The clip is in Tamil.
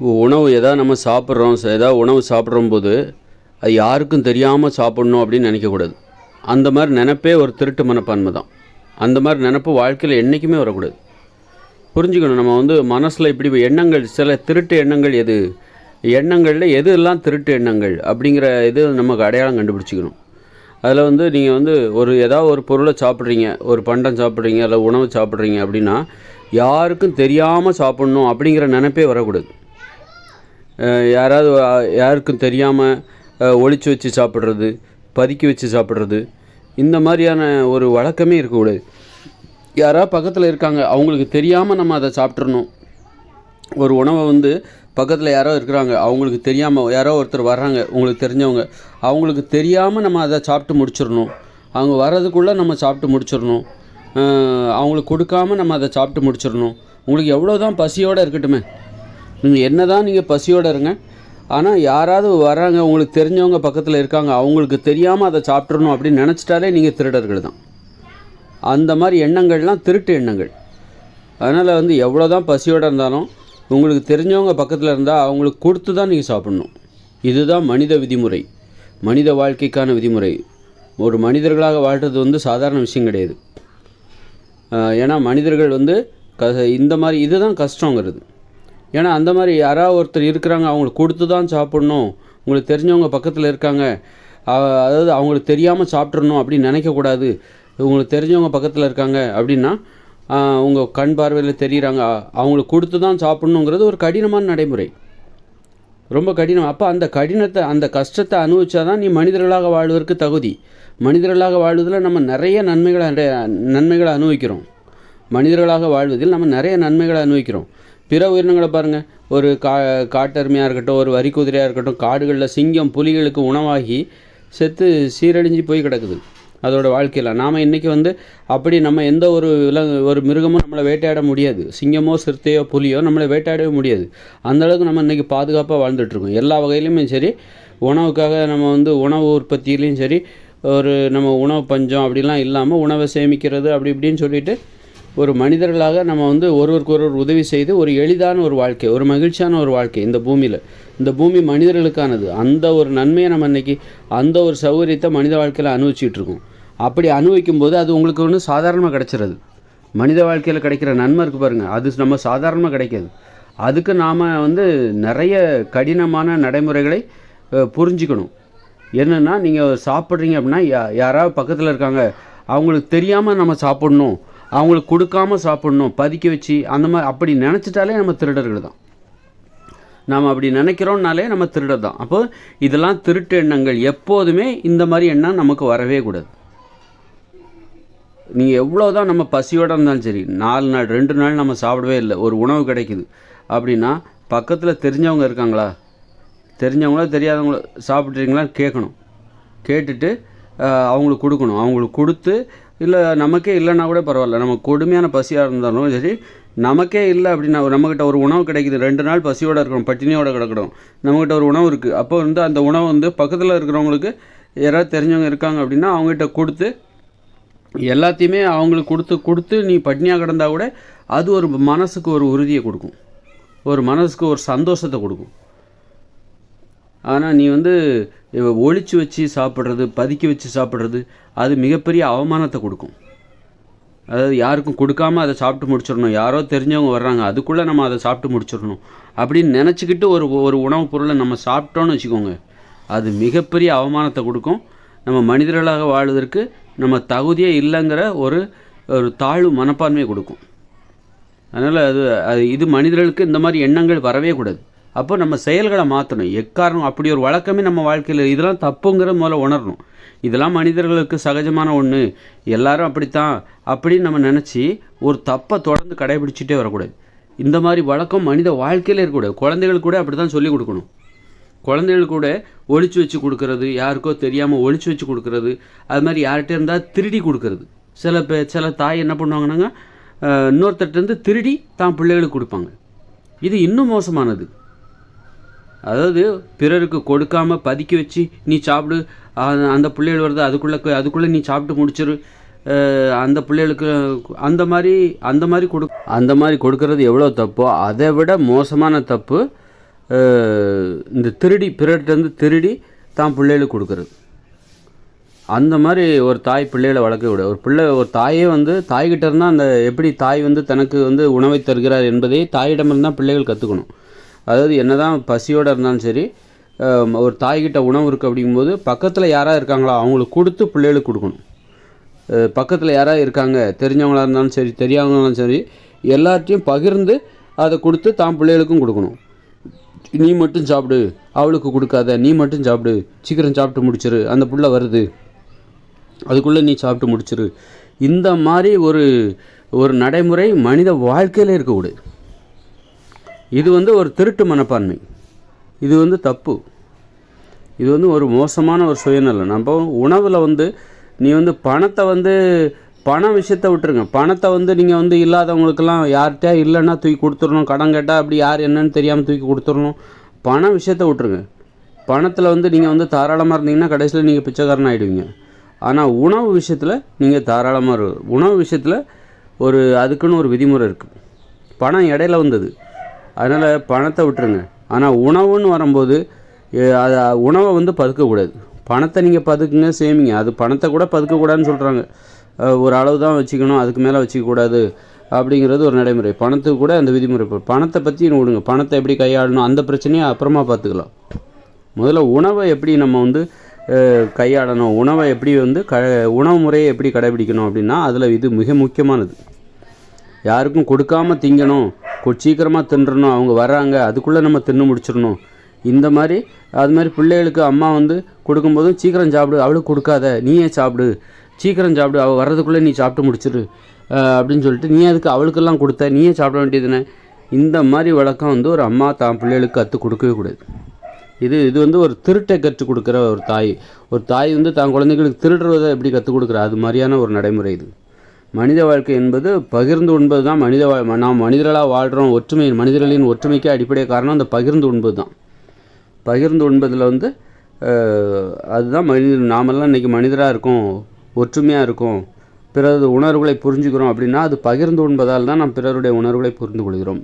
உணவு எதாவது நம்ம சாப்பிட்றோம் எதாவது உணவு சாப்பிட்றும் போது அது யாருக்கும் தெரியாமல் சாப்பிட்ணும் அப்படின்னு நினைக்கக்கூடாது அந்த மாதிரி நினப்பே ஒரு திருட்டு மனப்பான்மை தான். அந்த மாதிரி நினப்பு வாழ்க்கையில் என்றைக்குமே வரக்கூடாது. புரிஞ்சுக்கணும் நம்ம வந்து மனசில் இப்படி எண்ணங்கள் சில திருட்டு எண்ணங்கள் எது? எண்ணங்களில் எது எல்லாம் திருட்டு எண்ணங்கள் அப்படிங்கிற இது நமக்கு அடையாளம் கண்டுபிடிச்சிக்கணும். அதில் வந்து நீங்கள் வந்து ஒரு ஏதாவது ஒரு பொருளை சாப்பிட்றீங்க ஒரு பண்டம் சாப்பிட்றீங்க இல்லை உணவு சாப்பிட்றீங்க அப்படின்னா யாருக்கும் தெரியாமல் சாப்பிட்ணும் அப்படிங்கிற நினைப்பே வரக்கூடாது. யாராவது யாருக்கும் தெரியாமல் ஒழிச்சு வச்சு சாப்பிட்றது பதுக்கி வச்சு சாப்பிட்றது இந்த மாதிரியான ஒரு வழக்கமே இருக்கக்கூடாது. யாராவது பக்கத்தில் இருக்காங்க அவங்களுக்கு தெரியாமல் நம்ம அதை சாப்பிட்றணும் ஒரு உணவை வந்து பக்கத்தில் யாரோ இருக்கிறாங்க அவங்களுக்கு தெரியாமல் யாரோ ஒருத்தர் வர்றாங்க உங்களுக்கு தெரிஞ்சவங்க அவங்களுக்கு தெரியாமல் நம்ம அதை சாப்பிட்டு முடிச்சிடணும். அவங்க வர்றதுக்குள்ளே நம்ம சாப்பிட்டு முடிச்சிடணும். அவங்களுக்கு கொடுக்காம நம்ம அதை சாப்பிட்டு முடிச்சிடணும். உங்களுக்கு எவ்வளோ தான் பசியோடு இருக்கட்டுமே என்ன தான் நீங்கள் பசியோடு இருங்க. ஆனால் யாராவது வராங்க உங்களுக்கு தெரிஞ்சவங்க பக்கத்தில் இருக்காங்க அவங்களுக்கு தெரியாமல் அதை சாப்பிட்றணும் அப்படின்னு நினச்சிட்டாலே நீங்கள் திருடர்கள் தான். அந்த மாதிரி எண்ணங்கள்லாம் திருட்டு எண்ணங்கள். அதனால் வந்து எவ்வளோ தான் பசியோடு இருந்தாலும் உங்களுக்கு தெரிஞ்சவங்க பக்கத்தில் இருந்தால் அவங்களுக்கு கொடுத்து தான் நீங்கள் சாப்பிட்ணும். இதுதான் மனித விதிமுறை. மனித வாழ்க்கைக்கான விதிமுறை. ஒரு மனிதர்களாக வாழ்கிறது வந்து சாதாரண விஷயம் கிடையாது. ஏன்னா மனிதர்கள் வந்து க இந்த மாதிரி இதுதான் கஷ்டங்கிறது. ஏன்னா அந்த மாதிரி யாராவது ஒருத்தர் இருக்கிறாங்க அவங்களுக்கு கொடுத்து தான் சாப்பிட்ணும். உங்களுக்கு தெரிஞ்சவங்க பக்கத்தில் இருக்காங்க. அதாவது அவங்களுக்கு தெரியாமல் சாப்பிட்றணும் அப்படின்னு நினைக்கக்கூடாது. உங்களுக்கு தெரிஞ்சவங்க பக்கத்தில் இருக்காங்க அப்படின்னா உங்கள் கண் பார்வையில் தெரியுறாங்க. அவங்களுக்கு கொடுத்து தான் சாப்பிட்ணுங்கிறது ஒரு கடினமான நடைமுறை. ரொம்ப கடினம். அப்போ அந்த கடினத்தை அந்த கஷ்டத்தை அனுபவிச்சா தான் நீ மனிதர்களாக வாழ்வதற்கு தகுதி. மனிதர்களாக வாழ்வதில் நம்ம நிறைய நன்மைகளை நன்மைகளை அனுபவிக்கிறோம். மனிதர்களாக வாழ்வதில் நம்ம நிறைய நன்மைகளை அனுபவிக்கிறோம். பிற உயிரினங்களை பாருங்கள் ஒரு கா காட்டெருமையாக இருக்கட்டும் ஒரு வரிக்குதிரையாக இருக்கட்டும் காடுகளில் சிங்கம் புலிகளுக்கு உணவாகி செத்து சீரழிஞ்சு போய் கிடக்குது. அதோட வாழ்க்கையில். நாம் இன்றைக்கி வந்து அப்படி நம்ம எந்த ஒரு விலங்கு ஒரு மிருகமும் நம்மளை வேட்டையாட முடியாது. சிங்கமோ சிறுத்தையோ புலியோ நம்மளை வேட்டையாடவே முடியாது. அந்தளவுக்கு நம்ம இன்றைக்கி பாதுகாப்பாக வாழ்ந்துட்டுருக்கோம். எல்லா வகையிலுமே சரி உணவுக்காக நம்ம வந்து உணவு உற்பத்தியிலையும் சரி ஒரு நம்ம உணவு பஞ்சம் அப்படிலாம் இல்லாமல் உணவை சேமிக்கிறது அப்படி இப்படின்னு சொல்லிட்டு ஒரு மனிதர்களாக நம்ம வந்து ஒருவருக்கு ஒருவர் உதவி செய்து ஒரு எளிதான ஒரு வாழ்க்கை ஒரு மகிழ்ச்சியான ஒரு வாழ்க்கை இந்த பூமியில். இந்த பூமி மனிதர்களுக்கானது. அந்த ஒரு நன்மையை நம்ம இன்றைக்கி அந்த ஒரு சௌகரியத்தை மனித வாழ்க்கையில் அனுபவிச்சிட்டு இருக்கோம். அப்படி அனுபவிக்கும் போது அது உங்களுக்கு ஒன்று சாதாரணமாக கிடைச்சிருது மனித வாழ்க்கையில் கிடைக்கிற நன்மை இருக்குது பாருங்கள் அது நம்ம சாதாரணமாக கிடைக்காது. அதுக்கு நாம் வந்து நிறைய கடினமான நடைமுறைகளை புரிஞ்சுக்கணும். என்னென்னா நீங்கள் சாப்பிட்றீங்க அப்படின்னா யா யாராவது பக்கத்தில் இருக்காங்க. அவங்களுக்கு தெரியாமல் நம்ம சாப்பிட்ணும். அவங்களுக்கு கொடுக்காம சாப்பிட்ணும் பதுக்கி வச்சு அந்த மாதிரி அப்படி நினச்சிட்டாலே நம்ம திருடர்கள் தான். நாம் அப்படி நினைக்கிறோம்னாலே நம்ம திருடர் தான். அப்போ இதெல்லாம் திருட்டு எண்ணங்கள் எப்போதுமே இந்த மாதிரி எண்ணம் நமக்கு வரவே கூடாது. நீங்கள் எவ்வளோ தான் நம்ம பசியோடு இருந்தாலும் சரி நாலு நாள் ரெண்டு நாள் நம்ம சாப்பிடவே இல்லை ஒரு உணவு கிடைக்குது. அப்படின்னா பக்கத்தில் தெரிஞ்சவங்க இருக்காங்களா? தெரிஞ்சவங்களோ தெரியாதவங்களோ சாப்பிட்றீங்களான்னு கேட்கணும். கேட்டுட்டு அவங்களுக்கு கொடுக்கணும். அவங்களுக்கு கொடுத்து இல்லை நமக்கே இல்லைன்னா கூட பரவாயில்ல. நம்ம கொடுமையான பசியாக இருந்தாலும் சரி நமக்கே இல்லை அப்படின்னா நம்மக்கிட்ட ஒரு உணவு கிடைக்குது. ரெண்டு நாள் பசியோடு இருக்கணும் பட்டினியோடு கிடக்கணும். நம்மக்கிட்ட ஒரு உணவு இருக்குது அப்போ வந்து அந்த உணவு வந்து பக்கத்தில் இருக்கிறவங்களுக்கு யாராவது தெரிஞ்சவங்க இருக்காங்க அப்படின்னா அவங்ககிட்ட கொடுத்து எல்லாத்தையுமே அவங்களுக்கு கொடுத்து கொடுத்து நீ பட்னியாக கிடந்தா கூட அது ஒரு மனசுக்கு ஒரு உறுதியை கொடுக்கும். ஒரு மனசுக்கு ஒரு சந்தோஷத்தை கொடுக்கும். ஆனால் நீ வந்து ஒழிச்சு வச்சு சாப்பிட்றது பதுக்கி வச்சு சாப்பிட்றது அது மிகப்பெரிய அவமானத்தை கொடுக்கும். அதாவது யாருக்கும் கொடுக்காம அதை சாப்பிட்டு முடிச்சிடணும். யாரோ தெரிஞ்சவங்க வர்றாங்க அதுக்குள்ளே நம்ம அதை சாப்பிட்டு முடிச்சிடணும். அப்படின்னு நினச்சிக்கிட்டு ஒரு ஒரு உணவுப் பொருளை நம்ம சாப்பிட்டோன்னு வச்சுக்கோங்க அது மிகப்பெரிய அவமானத்தை கொடுக்கும். நம்ம மனிதர்களாக வாழ்வதற்கு நம்ம தகுதியே இல்லைங்கிற ஒரு ஒரு தாழ்வு மனப்பான்மையை கொடுக்கும். அதனால் அது அது இது மனிதர்களுக்கு இந்த மாதிரி எண்ணங்கள் வரவே கூடாது. அப்போ நம்ம செயல்களை மாற்றணும் எக்காரணம்? அப்படி ஒரு வழக்கமே நம்ம வாழ்க்கையில் இதெல்லாம் தப்புங்கிற முதல்ல உணரணும். இதெல்லாம் மனிதர்களுக்கு சகஜமான ஒன்று எல்லாரும் அப்படித்தான். அப்படின்னு நம்ம நினச்சி ஒரு தப்பை தொடர்ந்து கடைபிடிச்சிட்டே வரக்கூடாது. இந்த மாதிரி வழக்கம் மனித வாழ்க்கையில் இருக்கக்கூடாது. குழந்தைகள் கூட அப்படி தான் சொல்லிக் கொடுக்கணும். குழந்தைகள் கூட ஒழிச்சு வச்சு கொடுக்கறது யாருக்கோ தெரியாமல் ஒழிச்சு வச்சு கொடுக்கறது அது மாதிரி யார்கிட்ட இருந்தால் திருடி கொடுக்கறது. சில பே சில தாய் என்ன பண்ணுவாங்கன்னாங்க? இன்னொருத்தர்கிட்ட இருந்து திருடி தான் பிள்ளைகளுக்கு கொடுப்பாங்க. இது இன்னும் மோசமானது. அதாவது பிறருக்கு கொடுக்காம பதுக்கி வச்சு நீ சாப்பிடு. அந்த பிள்ளைகள் வருது அதுக்குள்ளே அதுக்குள்ளே நீ சாப்பிட்டு முடிச்சிரு. அந்த பிள்ளைகளுக்கு அந்த மாதிரி அந்த மாதிரி கொடு அந்த மாதிரி கொடுக்கறது எவ்வளோ தப்போ அதை விட மோசமான தப்பு இந்த திருடி பிறர்கிட்டருந்து திருடி தான் பிள்ளைகளுக்கு கொடுக்குறது. அந்த மாதிரி ஒரு தாய் பிள்ளைகளை வளர்க்க விட. ஒரு பிள்ளை ஒரு தாயே வந்து தாய்கிட்ட இருந்தால் அந்த எப்படி தாய் வந்து தனக்கு வந்து உணவை தருகிறார் என்பதை தாயிடமிருந்தால் பிள்ளைகள் கற்றுக்கணும் அதாவது என்னதான் பசியோடு இருந்தாலும் சரி ஒரு தாய்கிட்ட உணவு இருக்குது அப்படிங்கும்போது பக்கத்தில் யாராக இருக்காங்களோ அவங்களுக்கு கொடுத்து பிள்ளைகளுக்கு கொடுக்கணும். பக்கத்தில் யாராவது இருக்காங்க தெரிஞ்சவங்களா இருந்தாலும் சரி தெரியாதவங்களாலும் சரி எல்லாத்தையும் பகிர்ந்து அதை கொடுத்து தான் பிள்ளைகளுக்கும் கொடுக்கணும். நீ மட்டும் சாப்பிடு அவளுக்கு கொடுக்காத நீ மட்டும் சாப்பிடு சீக்கிரம் சாப்பிட்டு முடிச்சிரு அந்த புள்ள வருது. அதுக்குள்ளே நீ சாப்பிட்டு முடிச்சிரு. இந்த மாதிரி ஒரு ஒரு நடைமுறை மனித வாழ்க்கையில் இருக்கக்கூடாது. இது வந்து ஒரு திருட்டு மனப்பான்மை. இது வந்து தப்பு. இது வந்து ஒரு மோசமான ஒரு சுயநலம். நம்ம உணவில் வந்து நீ வந்து பணத்தை வந்து பண விஷயத்தை விட்டுருங்க. பணத்தை வந்து நீங்கள் வந்து இல்லாதவங்களுக்கெல்லாம் யார்கிட்டயா இல்லைன்னா தூக்கி கொடுத்துடணும். கடன் கேட்டால் அப்படி யார் என்னன்னு தெரியாமல் தூக்கி கொடுத்துடணும். பண விஷயத்தை விட்டுருங்க. பணத்தில் வந்து நீங்கள் வந்து தாராளமாக இருந்தீங்கன்னா கடைசியில் நீங்கள் பிச்சைக்காரன் ஆகிடுவீங்க ஆனால் உணவு விஷயத்தில் நீங்கள் தாராளமாக இரு. உணவு விஷயத்தில் ஒரு அதுக்குன்னு ஒரு விதிமுறை இருக்குது பணம் இடையில வந்தது. அதனால் பணத்தை விட்டுருங்க. ஆனால் உணவுன்னு வரும்போது அது உணவை வந்து பதுக்கக்கூடாது. பணத்தை நீங்கள் பதுக்குங்க சேமிங்க. அது பணத்தை கூட பதுக்கக்கூடாதுன்னு சொல்கிறாங்க ஒரு அளவு தான் வச்சுக்கணும் அதுக்கு மேலே வச்சுக்கக்கூடாது அப்படிங்கிறது ஒரு நடைமுறை. பணத்துக்கு கூட அந்த விதிமுறை இப்போ பணத்தை பற்றி விடுங்க பணத்தை எப்படி கையாளணும் அந்த பிரச்சனையை அப்புறமா பார்த்துக்கலாம். முதல்ல உணவை எப்படி நம்ம வந்து கையாளணும் உணவை எப்படி வந்து க உணவு முறையை எப்படி கடைபிடிக்கணும் அப்படின்னா அதில் இது மிக முக்கியமானது. யாருக்கும் கொடுக்காம திங்கணும் கொஞ்சம் சீக்கிரமாக தின்றணும். அவங்க வர்றாங்க. அதுக்குள்ளே நம்ம தின்னு முடிச்சிடணும். இந்த மாதிரி அது மாதிரி பிள்ளைகளுக்கு அம்மா வந்து கொடுக்கும்போதும் சீக்கிரம் சாப்பிடு. அவளுக்கு கொடுக்காத. நீயே சாப்பிடு. சீக்கிரம் சாப்பிடு. அவள் வர்றதுக்குள்ளே நீ சாப்பிட்டு முடிச்சிரு. அப்படின்னு சொல்லிட்டு நீ அதுக்கு அவளுக்கெல்லாம் கொடுத்த. நீயே சாப்பிட வேண்டியதுனே. இந்த மாதிரி வழக்கம் வந்து ஒரு அம்மா தான் பிள்ளைகளுக்கு கற்றுக் கொடுக்கவே கூடாது. இது இது வந்து ஒரு திருட்டை கற்றுக் கொடுக்குற ஒரு தாய். ஒரு தாய் வந்து தான் குழந்தைங்களுக்கு திருடுறதை எப்படி கற்றுக் கொடுக்குற? அது மாதிரியான ஒரு நடைமுறை இது. மனித வாழ்க்கை என்பது பகிர்ந்து உண்பது தான் மனித வாழ் நாம் மனிதர்களாக வாழ்கிறோம் ஒற்றுமை மனிதர்களின் ஒற்றுமைக்கு அடிப்படை காரணம் அந்த பகிர்ந்து உண்பது தான் பகிர்ந்து உண்பதில் வந்து அதுதான் மனித நாமெல்லாம் இன்றைக்கி மனிதராக இருக்கோம் ஒற்றுமையாக இருக்கும். பிறரது உணர்வுகளை புரிஞ்சுக்கிறோம் அப்படின்னா அது பகிர்ந்து உண்பதால் தான் நாம் பிறருடைய உணர்வுகளை புரிந்து கொள்கிறோம்.